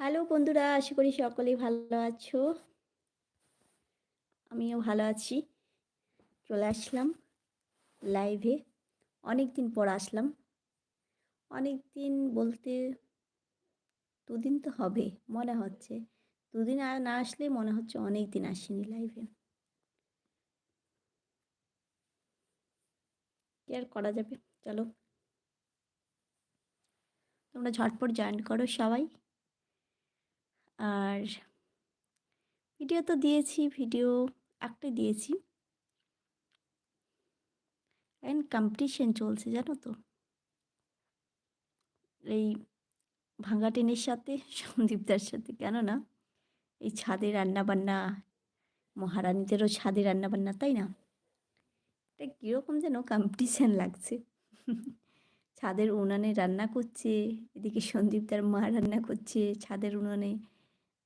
Hello বন্ধুরা, আশা করি সকলেই ভালো আছো। আমিও ভালো আছি। চলে আসলাম লাইভে অনেক দিন পর আসলাম। অনেক দিন বলতে দুদিন তো হবে, মনে হচ্ছে। দুদিন আর না আসলে মনে হচ্ছে অনেক দিন আসিনি লাইভে কি আর করা যাবে? চলো। তোমরা ঝটপট জয়েন করো সবাই। আর ভিডিও তো দিয়েছি ভিডিও একটাই দিয়েছি। অ্যান্ড কম্পিটিশন চলছে, জানো তো? এই ভাঙা টেনের সাথে সন্দীপদার সাথে কেননা এই ছাদে রান্নাবান্না, মহারানীদেরও ছাদে রান্নাবান্না, তাই না? এটা কীরকম যেন কম্পিটিশান লাগছে। ছাদের উনানে রান্না করছে, এদিকে সন্দীপদার মা রান্না করছে, ছাদের উনানে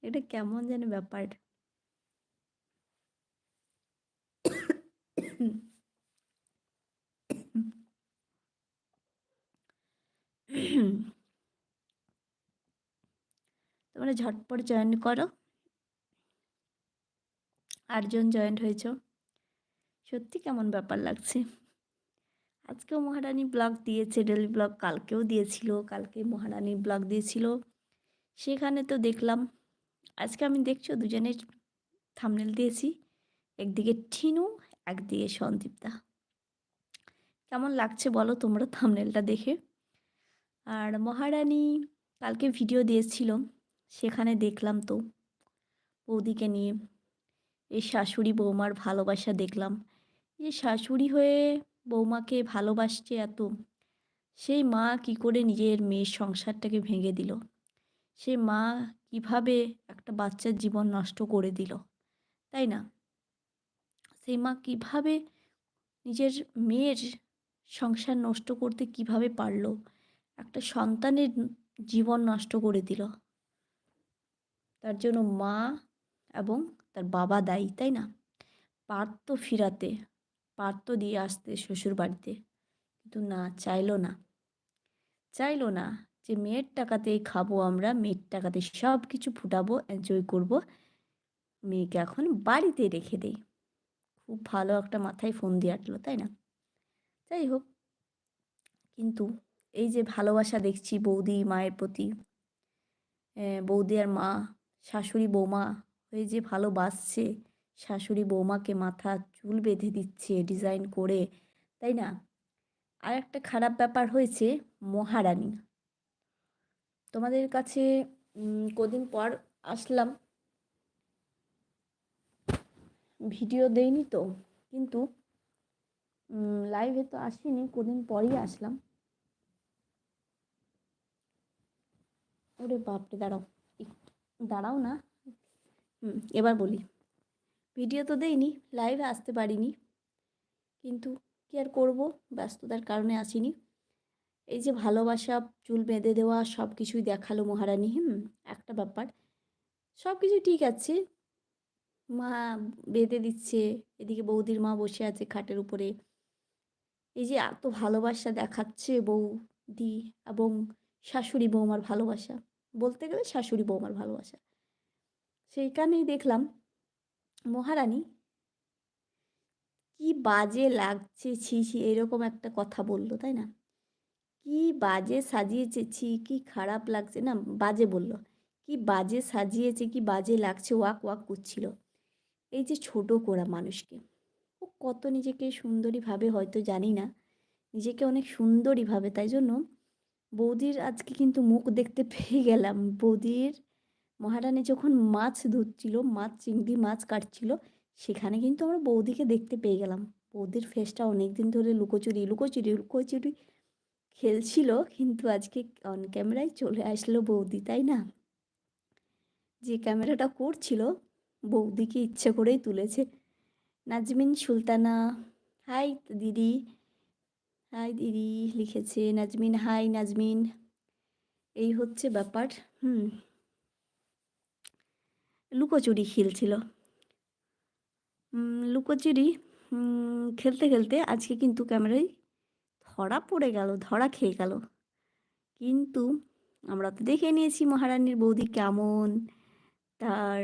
এটা কেমন যেন ব্যাপার? তোমরা ঝটপট জয়েন করো। আটজন জয়েন্ট হয়েছ। সত্যি কেমন ব্যাপার লাগছে? আজকেও মহারানী ব্লগ দিয়েছে, ডেলি ব্লগ কালকেও দিয়েছিল, কালকে মহারানী ব্লগ দিয়েছিল। সেখানে তো দেখলাম আজকে আমি দেখছ দুজনের থামনেল দিয়েছি। একদিকে ঠিনু একদিকে সন্দীপদা। কেমন লাগছে বলো তোমরা থামনেলটা দেখে? আর মহারানী কালকে ভিডিও দিয়েছিল, সেখানে দেখলাম তো বৌদিকে নিয়ে। এই শাশুড়ি বৌমার ভালোবাসা দেখলাম। যে শাশুড়ি হয়ে বৌমাকে ভালোবাসছে এত, সেই মা কি করে নিজের মেয়ের সংসারটাকে ভেঙে দিল? সে মা কীভাবে একটা বাচ্চার জীবন নষ্ট করে দিল, তাই না? সেই মা কীভাবে নিজের মেয়ের সংসার নষ্ট করতে কীভাবে পারল, একটা সন্তানের জীবন নষ্ট করে দিল। তার জন্য মা এবং তার বাবা দায়ী, তাই না? পারত ফিরাতে, পারত দিয়ে আসতে শ্বশুর বাড়িতে কিন্তু না, চাইলো না। চাইলো না যে মেয়ের টাকাতেই খাব আমরা, মেয়ের টাকাতে সব কিছু ফুটাবো এনজয় করব। মেয়েকে এখন বাড়িতে রেখে দেই। খুব ভালো একটা মাথায় ফোন দিয়ে আটলো, তাই না? যাই হোক, কিন্তু এই যে ভালোবাসা দেখছি বৌদি, মায়ের প্রতি বৌদি আর মা, শাশুড়ি, বৌমা হয়ে যে ভালোবাসছে, শাশুড়ি বৌমাকে মাথা চুল বেঁধে দিচ্ছে ডিজাইন করে, তাই না? আর একটা খারাপ ব্যাপার হয়েছে মহারানী। তোমাদের কাছে কদিন পর আসলাম। ভিডিও দেইনি তো, কিন্তু লাইভে তো আসিনি, কদিন পরই আসলাম। ওরে বাপরে, দাঁড়াও দাঁড়াও না। এবার বলি। ভিডিও তো দেইনি লাইভে আসতে পারিনি, কিন্তু কী আর করব? ব্যস্ততার কারণে আসিনি। এই যে ভালোবাসা, চুল বেঁধে দেওয়া সব কিছুই দেখাল মহারানী, হুম? একটা ব্যাপার। সব কিছু ঠিক আছে। মা বেঁধে দিচ্ছে, এদিকে বৌদির মা বসে আছে খাটের উপরে। এই যে এত ভালোবাসা দেখাচ্ছে বৌদি এবং শাশুড়ি বৌমার ভালোবাসা, বলতে গেলে শাশুড়ি বৌমার ভালোবাসা। সেইখানেই দেখলাম, মহারানী, কি বাজে লাগছে, ছি ছি, এরকম একটা কথা বলল, তাই না? কি বাজে সাজিয়েছে? ছি, কি খারাপ লাগছে না? বাজে বলল। কি বাজে সাজিয়েছে, কি বাজে লাগছে? ওয়াক ওয়াক করছিল। এই যে ছোট করা মানুষকে। ও কত নিজেকে সুন্দরীভাবে হয়তো জানি না। নিজেকে অনেক সুন্দরীভাবে, তাই জন্য বৌদির আজকে কিন্তু মুখ দেখতে পেয়ে গেলাম। বৌদির মহারানী যখন মাছ ধরছিল, মাছ, চিংড়ি মাছ কাটছিল, সেখানে কিন্তু আমরা বৌদিকে দেখতে পেয়ে গেলাম। বৌদির ফেসটা অনেক দিন ধরে লুকোচুরি লুকোচুরি লুকোচুরি খেলছিল, কিন্তু আজকে অন ক্যামেরায় চলে আসলো বৌদি, তাই না? যে ক্যামেরাটা করছিল, বৌদিকে ইচ্ছে করেই তুলেছে। নাজমিন সুলতানা, হাই দিদি হাই দিদি লিখেছে নাজমিন, হাই নাজমিন এই হচ্ছে ব্যাপার, হুম। লুকোচুরি খেলছিল। লুকোচুরি খেলতে খেলতে আজকে কিন্তু ক্যামেরায় ধরা পড়ে গেল, ধরা খেয়ে গেল। কিন্তু আমরা তো দেখে নিয়েছি মহারানীর বৌদি কেমন। তার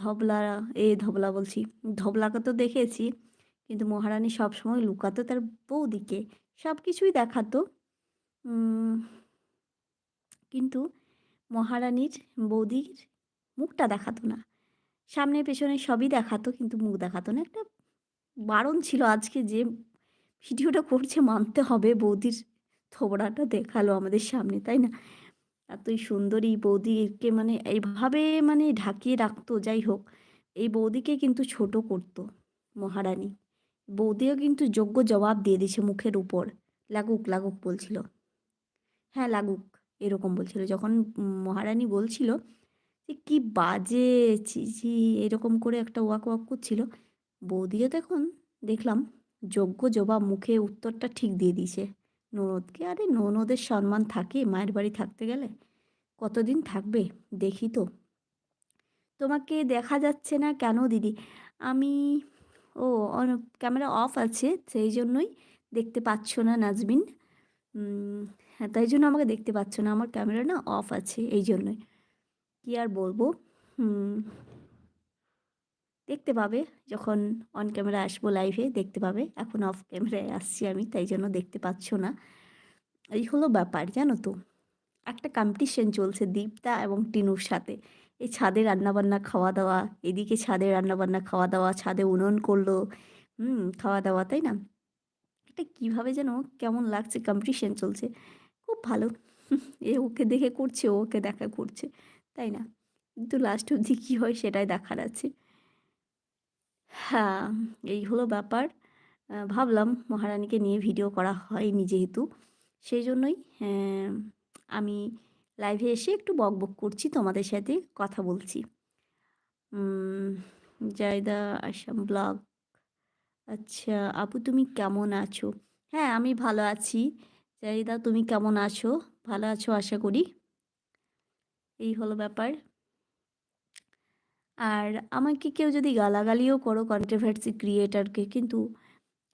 ধবলা, এ ধবলা বলছি, ধবলাকে তো দেখেছি, কিন্তু মহারানী সবসময় লুকাতো তার বৌদিকে সব কিছুই দেখাতো কিন্তু মহারানীর বৌদির মুখটা দেখাতো না। সামনে পেছনে সবই দেখাতো, কিন্তু মুখ দেখাতো না। একটা বারণ ছিল আজকে যে ভিডিওটা করছে, মানতে হবে। বৌদির থোবড়াটা দেখাল আমাদের সামনে, তাই না? এতই সুন্দরী বৌদিকে মানে এইভাবে মানে ঢাকিয়ে রাখতো, যাই হোক। এই বৌদিকে কিন্তু ছোট করতো মহারানী। বৌদিও কিন্তু যোগ্য জবাব দিয়ে দিছে মুখের উপর। লাগুক লাগুক বলছিল। হ্যাঁ লাগুক, এরকম বলছিল। যখন মহারানী বলছিল যে, কী বাজে চিচি এরকম করে একটা ওয়াক ওয়াক করছিল, বৌদিও তখন দেখলাম যোগ্য জবাব মুখে উত্তরটা ঠিক দিয়ে দিছে ননদকে? আরে ননদের সম্মান থাকে মায়ের বাড়ি থাকতে গেলে? কতদিন থাকবে? দেখি তো। তোমাকে দেখা যাচ্ছে না কেন দিদি? আমি, ও ক্যামেরা অফ আছে, সেই জন্যই দেখতে পাচ্ছ না নাজবিন হ্যাঁ তাই জন্য আমাকে দেখতে পাচ্ছ না, আমার ক্যামেরা না অফ আছে, এই জন্যই। কী আর বলব? দেখতে পাবে। যখন অন ক্যামেরা আসব লাইভে দেখতে পাবে। এখন অফ ক্যামেরায় আসছি আমি, তাই জন্য দেখতে পাচ্ছ না। এই হলো ব্যাপার, জানো তো। একটা কম্পিটিশন চলছে দীপদা এবং টিনুর সাথে। এই ছাদে রান্নাবান্না খাওয়া দাওয়া এদিকে ছাদে রান্নাবান্না খাওয়া দাওয়া ছাদে উনুন করল, হুম খাওয়া দাওয়া তাই না? এটা কীভাবে যেন কেমন লাগছে কম্পিটিশন চলছে। খুব ভালো। এ ওকে দেখে করছে ওকে দেখা করছে, তাই না? কিন্তু লাস্ট অবধি কী হয় সেটাই দেখার আছে। হ্যাঁ এই হলো ব্যাপার। ভাবলাম মহারানীকে নিয়ে ভিডিও করা হয়নি যেহেতু। সেই জন্যই আমি লাইভে এসে একটু বক বক করছি, তোমাদের সাথে কথা বলছি। জায়দা আসাম ব্লগ আচ্ছা আপু তুমি কেমন আছো? হ্যাঁ আমি ভালো আছি। জাইদা তুমি কেমন আছো? ভালো আছো আশা করি। এই হলো ব্যাপার। আর আমাকে কেউ যদি গালাগালিও করো কন্ট্রোভার্সি ক্রিয়েটারকে কিন্তু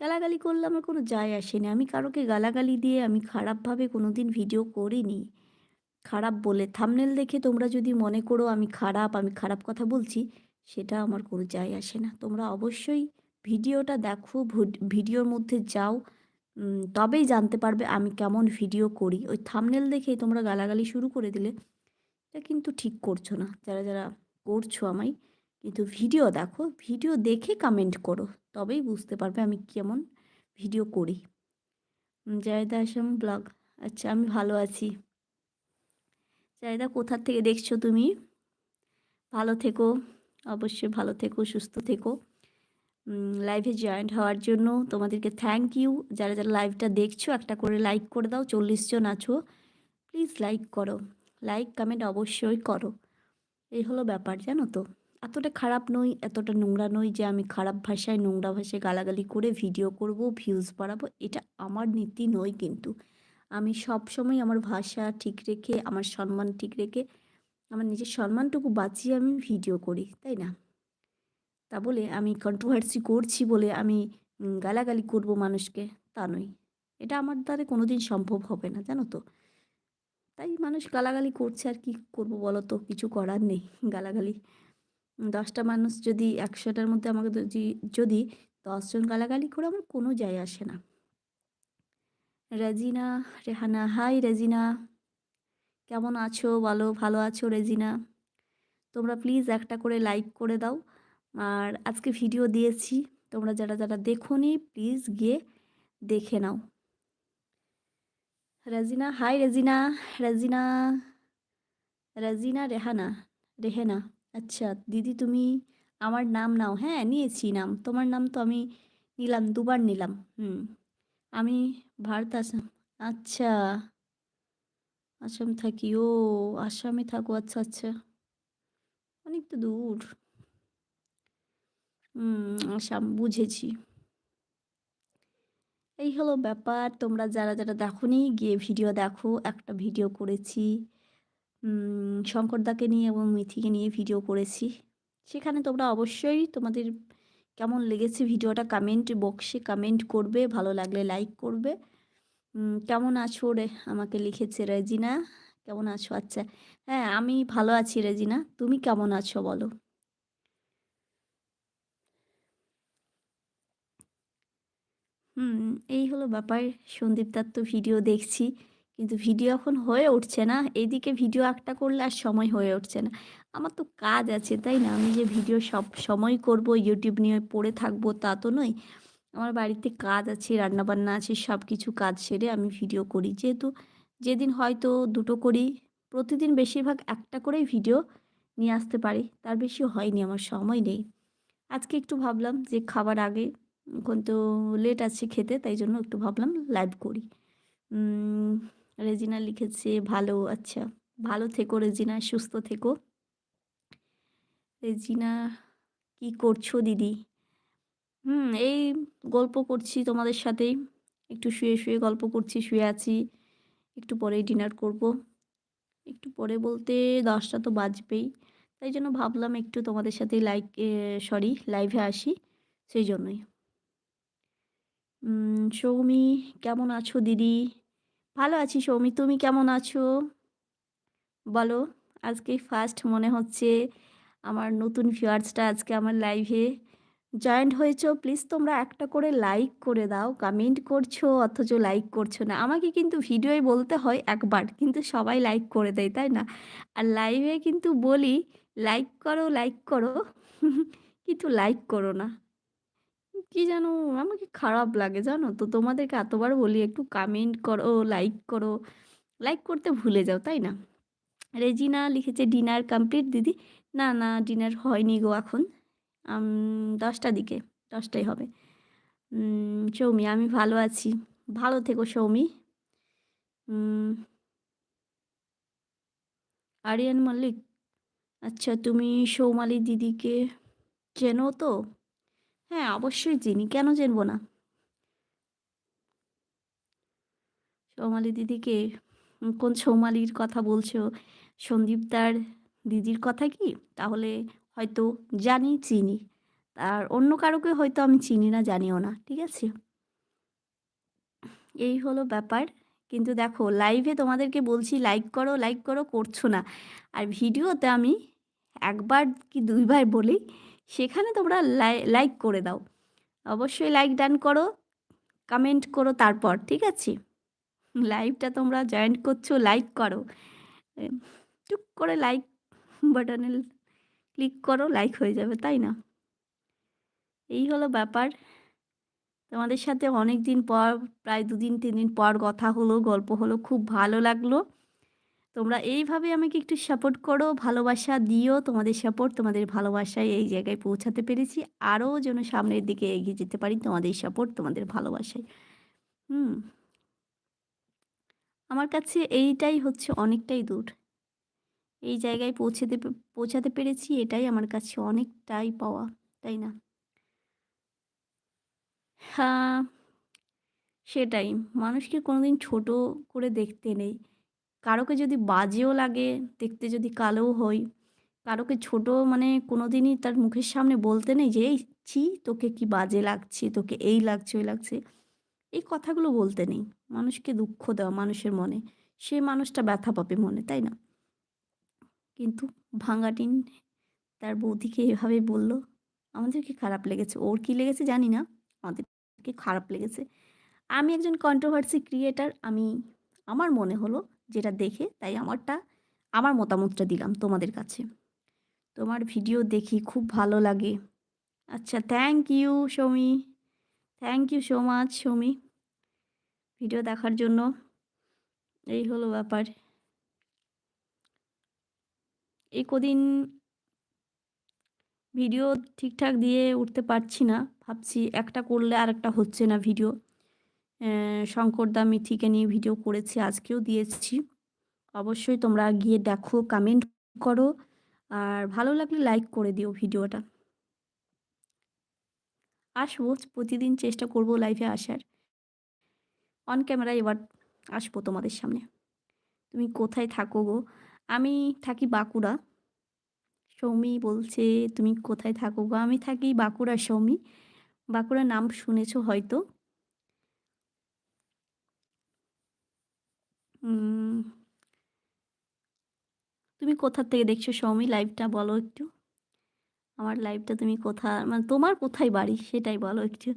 গালাগালি করলে আমার কোনো যায় আসেনি আমি কারোকে গালাগালি দিয়ে আমি খারাপভাবে কোনো দিন ভিডিও করিনি। খারাপ বলে থামনেল দেখে তোমরা যদি মনে করো আমি খারাপ আমি খারাপ কথা বলছি, সেটা আমার কোনো যায় আসে না। তোমরা অবশ্যই ভিডিওটা দেখো ভিডিওর মধ্যে যাও তবেই জানতে পারবে আমি কেমন ভিডিও করি। ওই থামনেল দেখেই তোমরা গালাগালি শুরু করে দিলে, এটা কিন্তু ঠিক করছ না। যারা যারা করছ আমায়। কিন্তু ভিডিও দেখো ভিডিও দেখে কমেন্ট করো, তবেই বুঝতে পারবে আমি কেমন ভিডিও করি। জায়দা আসাম ব্লগ আচ্ছা আমি ভালো আছি। জায়দা, কোথার থেকে দেখছ তুমি? ভালো থেকো, অবশ্যই ভালো থেকো, সুস্থ থেকো। লাইভে জয়েন্ট হওয়ার জন্য তোমাদেরকে থ্যাংক ইউ যারা যারা লাইভটা দেখছ, একটা করে লাইক করে দাও, চল্লিশ জন আছো প্লিজ লাইক করো। লাইক কমেন্ট অবশ্যই করো। এই হলো ব্যাপার, জানো তো। এতটা খারাপ নই, এতটা নোংরা নই যে আমি খারাপ ভাষায়, নোংরা ভাষায় গালাগালি করে ভিডিও করব ভিউজ বাড়াবো, এটা আমার নীতি নয় কিন্তু। আমি সব সময় আমার ভাষা ঠিক রেখে, আমার সম্মান ঠিক রেখে, আমার নিজের সম্মানটুকু বাঁচিয়ে আমি ভিডিও করি, তাই না? তা বলে আমি কন্ট্রোভার্সি করছি বলে আমি গালাগালি করব মানুষকে, তা নয় এটা আমার দ্বারা কোনো দিন সম্ভব হবে না, জানো তো। তাই মানুষ গালাগালি করছে আর কি করব বলো তো? কিছু করার নেই গালাগালি। দশটা মানুষ যদি একশোটার মধ্যে আমাকে যদি দশজন গালাগালি করে আমার কোনো যায় আসে না। রেজিনা, রেহানা, হাই রেজিনা। কেমন আছো? বলো, ভালো আছো রেজিনা? তোমরা প্লিজ একটা করে লাইক করে দাও। আর আজকে ভিডিও দিয়েছি। তোমরা যারা যারা দেখো প্লিজ গিয়ে দেখে নাও। রাজিনা হাই রেজিনা রাজিনা রাজিনা রেহানা রেহেনা আচ্ছা দিদি তুমি আমার নাম নাও হ্যাঁ নিয়েছি নাম। তোমার নাম তো আমি নিলাম, দুবার নিলাম, হুম। আমি ভারত আসাম আচ্ছা। আসাম থাকি, ও আসামে থাকো আচ্ছা আচ্ছা। অনেক তো দূর। হুম, আসাম, বুঝেছি। এই হলো ব্যাপার। তোমরা যারা যারা দেখো নি গিয়ে ভিডিও দেখো। একটা ভিডিও করেছি শঙ্করদাকে নিয়ে এবং মিথিকে নিয়ে ভিডিও করেছি। সেখানে তোমরা অবশ্যই তোমাদের কেমন লেগেছে ভিডিওটা কমেন্ট বক্সে কমেন্ট করবে। ভালো লাগলে লাইক করবে। কেমন আছো রে? আমাকে লিখেছে রেজিনা। কেমন আছো? আচ্ছা হ্যাঁ আমি ভালো আছি রেজিনা। তুমি কেমন আছো বলো? হুম, এই হলো ব্যাপার। সন্দীপদার তো ভিডিও দেখছি, কিন্তু ভিডিও এখন হয়ে উঠছে না। এইদিকে ভিডিও একটা করলে আর সময় হয়ে উঠছে না। আমার তো কাজ আছে, তাই না? আমি যে ভিডিও সব সময় করব ইউটিউব নিয়ে পড়ে থাকব, তা তো নয়। আমার বাড়িতে কাজ আছে, রান্নাবান্না আছে সব কিছু কাজ সেরে আমি ভিডিও করি। যেহেতু যেদিন হয়তো দুটো করি, প্রতিদিন বেশিরভাগ একটা করেই ভিডিও নিয়ে আসতে পারি। তার বেশি হয়নি, আমার সময় নেই। আজকে একটু ভাবলাম যে খাবার আগে এখন তো লেট আছে খেতে, তাই জন্য একটু ভাবলাম লাইভ করি। রেজিনা লিখেছে, ভালো আচ্ছা ভালো থেকো রেজিনা, সুস্থ থেকো। রেজিনা, কি করছ দিদি? হুম, এই গল্প করছি তোমাদের সাথেই একটু শুয়ে শুয়ে গল্প করছি, শুয়ে আছি। একটু পরেই ডিনার করব। একটু পরে বলতে দশটা তো বাজবেই। তাই জন্য ভাবলাম একটু তোমাদের সাথে লাইক সরি লাইভে আসি। সেই জন্যই। সৌমি, কেমন আছো দিদি? ভালো আছি সৌমি, তুমি কেমন আছো? বলো, আজকে ফার্স্ট মনে হচ্ছে আমার নতুন ভিউয়ার্সটা আজকে আমার লাইভে জয়েন্ট হয়েছো। প্লিজ তোমরা একটা করে লাইক করে দাও কমেন্ট করছ, অথচ লাইক করছ না। আমাকে কিন্তু ভিডিওয় বলতে হয় একবার, কিন্তু সবাই লাইক করে দেয়, তাই না? আর লাইভে কিন্তু বলি লাইক করো লাইক করো, কিন্তু লাইক করো না। কি জানো আমাকে খারাপ লাগে জানো তো? তোমাদেরকে এতবার বলি, একটু কমেন্ট করো লাইক করো। লাইক করতে ভুলে যাও, তাই না? রেজিনা লিখেছে ডিনার কমপ্লিট দিদি? না না ডিনার হয়নি গো এখন। দশটা দিকে, দশটাই হবে। সৌমি, আমি ভালো আছি। ভালো থেকো সৌমি। আরিয়ান মল্লিক আচ্ছা তুমি সৌমালি দিদিকে চেনো তো? হ্যাঁ অবশ্যই চিনি কেন চেনবো না? সৌমালি দিদিকে, কোন সৌমালির কথা বলছো? সন্দীপ তার দিদির কথা কি? তাহলে হয়তো জানি, চিনি। আর অন্য কারোকে হয়তো আমি চিনি না, জানিও না, ঠিক আছে? এই হলো ব্যাপার। কিন্তু দেখো লাইভে তোমাদেরকে বলছি লাইক করো লাইক করো, করছ না। আর ভিডিওতে আমি একবার কি দুইবার বলি সেখানে তোমরা লাইক করে দাও। অবশ্যই লাইক ডান করো কমেন্ট করো তারপর, ঠিক আছে? লাইভটা তোমরা জয়েন্ট করছ লাইক করো। টুক করে লাইক বাটনে ক্লিক করো লাইক হয়ে যাবে, তাই না? এই হলো ব্যাপার। তোমাদের সাথে অনেক দিন পর, প্রায় দুদিন তিন দিন পর কথা হলো, গল্প হলো, খুব ভালো লাগল। তোমরা এইভাবে আমাকে একটু সাপোর্ট করো, ভালোবাসা দিও, তোমাদের সাপোর্ট তোমাদের ভালোবাসায় এই জায়গায় পৌঁছাতে পেরেছি। আরও যেন সামনের দিকে এগিয়ে যেতে পারি, তোমাদের সাপোর্ট তোমাদের ভালোবাসায়। হুম। আমার কাছে এইটাই হচ্ছে অনেকটাই দূর। এই জায়গায় পৌঁছাতে পৌঁছাতে পেরেছি, এটাই আমার কাছে অনেকটাই পাওয়া, তাই না? হ্যাঁ সেটাই। মানুষকে কোনোদিন ছোট করে দেখতে নেই। কারোকে যদি বাজেও লাগে, দেখতে যদি কালোও হই, কারোকে ছোট মানে কোনো দিনই তার মুখের সামনে বলতে নেই যে, এই ছি, তোকে কি বাজে লাগছে, তোকে এই লাগছে, ওই লাগছে। এই কথাগুলো বলতে নেই। মানুষকে দুঃখ দেওয়া মানুষের মনে। সে মানুষটা ব্যথা পাবে মনে, তাই না? কিন্তু ভাঙাটিন তার বৌদিকে এভাবে বলল, আমাদেরকে খারাপ লেগেছে। ওর কি লেগেছে জানি না। আমাদেরকে খারাপ লেগেছে। আমি একজন কন্ট্রোভার্সি ক্রিয়েটার আমি, আমার মনে হলো যেটা দেখে তাই আমারটা, আমার মতামতটা দিলাম তোমাদের কাছে। তোমার ভিডিও দেখি খুব ভালো লাগে। আচ্ছা thank you Soumi. Thank you so much Soumi. Video দেখার জন্য। এই হলো ব্যাপার। এই কদিন ভিডিও ঠিকঠাক দিয়ে উঠতে পারছি না। ভাবছি একটা করলে আর একটা হচ্ছে না ভিডিও। শঙ্করদা মিথিকে নিয়ে ভিডিও করেছি, আজকেও দিয়েছি। অবশ্যই তোমরা গিয়ে দেখো কমেন্ট করো, আর ভালো লাগলে লাইক করে দিও ভিডিওটা আসব, প্রতিদিন চেষ্টা করব লাইভে আসার। অন ক্যামেরা এবার আসব তোমাদের সামনে। তুমি কোথায় থাকো গো? আমি থাকি বাঁকুড়া। সৌমি বলছে, তুমি কোথায় থাকো গো? আমি থাকি বাঁকুড়া সৌমি। বাঁকুড়ার নাম শুনেছো হয়তো। তুমি কোথার থেকে দেখছ সৌমি? লাইভটা বলো একটু। আমার লাইভটা তুমি কোথা মানে তোমার কোথায় বাড়ি? সেটাই বলো একটু।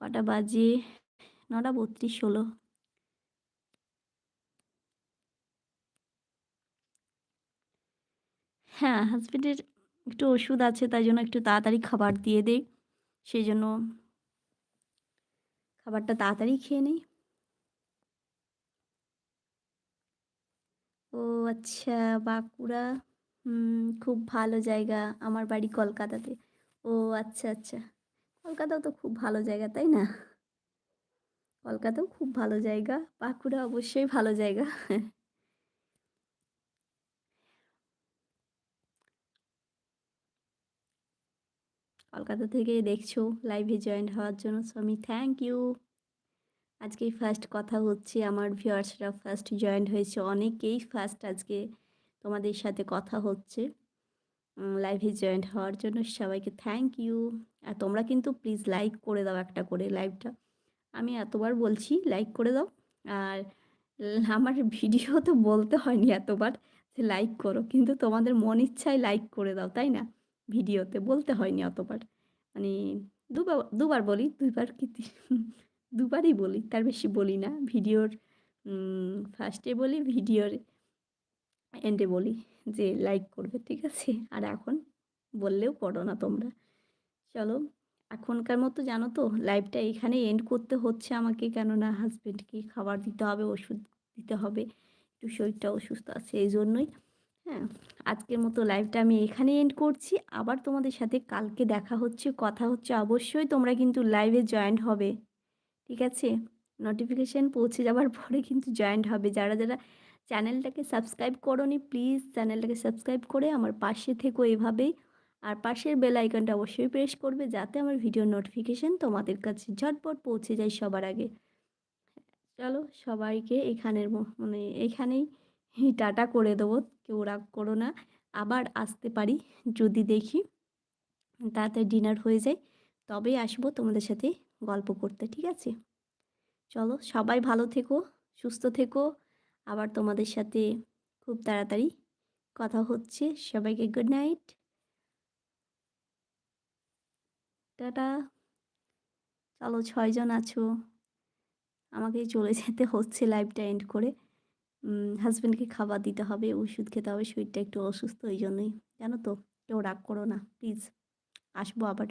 কটা বাজে? নটা বত্রিশ ষোলো হ্যাঁ হাজবেন্ডের একটু ওষুধ আছে, তাই জন্য একটু তাড়াতাড়ি খাবার দিয়ে দেই। সেই জন্য খাবারটা তাড়াতাড়ি খেয়ে নেই। ও আচ্ছা বাঁকুড়া খুব ভালো জায়গা আমার বাড়ি কলকাতাতে। ও আচ্ছা আচ্ছা। কলকাতাও তো খুব ভালো জায়গা, তাই না? কলকাতাও খুব ভালো জায়গা, বাঁকুড়া অবশ্যই ভালো জায়গা। কলকাতা থেকে দেখছ লাইভে জয়েন হওয়ার জন্য। সো আমি থ্যাংক ইউ আজকে ফার্স্ট কথা হচ্ছে, আমার ভিউয়ার্সরা ফার্স্ট জয়েন্ট হয়েছে। অনেকেই ফার্স্ট আজকে তোমাদের সাথে কথা হচ্ছে লাইভে জয়েন্ট হওয়ার জন্য। সবাইকে থ্যাংক ইউ আর তোমরা কিন্তু প্লিজ লাইক করে দাও একটা করে লাইভটা আমি এতবার বলছি লাইক করে দাও। আর আমার ভিডিও তো বলতে হয়নি এতবার যে লাইক করো। কিন্তু তোমাদের মন ইচ্ছায় লাইক করে দাও, তাই না? ভিডিওতে বলতে হয়নি অতবার। মানে দুবার দুবার বলি, দুইবার কি দুবারই বলি, তার বেশি বলি না। ভিডিওর ফার্স্টে বলি, ভিডিওর এন্ডে বলি যে লাইক করবে, ঠিক আছে? আর এখন বললেও করো না তোমরা। চলো, এখনকার মতো জানো তো লাইফটা এখানে এন্ড করতে হচ্ছে আমাকে, কেননা হাজব্যান্ডকে খাবার দিতে হবে, ওষুধ দিতে হবে, একটু শরীরটা অসুস্থ আছে, এই জন্যই হ্যাঁ আজকের মতো লাইভটা আমি এখানে এন্ড করছি। আবার তোমাদের সাথে কালকে দেখা হচ্ছে, কথা হচ্ছে, অবশ্যই তোমরা কিন্তু লাইভে জয়েন্ট হবে। ঠিক আছে? নোটিফিকেশান পৌঁছে যাওয়ার পরে কিন্তু জয়েন্ট হবে। যারা যারা চ্যানেলটাকে সাবস্ক্রাইব করোনি প্লিজ চ্যানেলটাকে সাবস্ক্রাইব করে আমার পাশে থেকো এভাবেই। আর পাশের বেল আইকনটা অবশ্যই প্রেস করবে, যাতে আমার ভিডিও নোটিফিকেশান তোমাদের কাছে ঝটপট পৌঁছে যায় সবার আগে। চলো সবাইকে এখানের মানে এখানেই টাটা করে দেবো, কেউ রাগ করো না। আবার আসতে পারি যদি দেখি। তাড়াতাড়ি ডিনার হয়ে যায়। তবেই আসব তোমাদের সাথে গল্প করতে, ঠিক আছে? চলো, সবাই ভালো থেকো, সুস্থ থেকো। আবার তোমাদের সাথে খুব তাড়াতাড়ি কথা হচ্ছে। সবাইকে গুড নাইট টাটা। চলো, ছয়জন আছো। আমাকে চলে যেতে হচ্ছে লাইভটা এন্ড করে। হাজব্যান্ডকে খাবার দিতে হবে, ওষুধ খেতে হবে, শরীরটা একটু অসুস্থ, ওই জন্যই। জানো তো, কেউ রাগ করো না প্লিজ আসব আবার।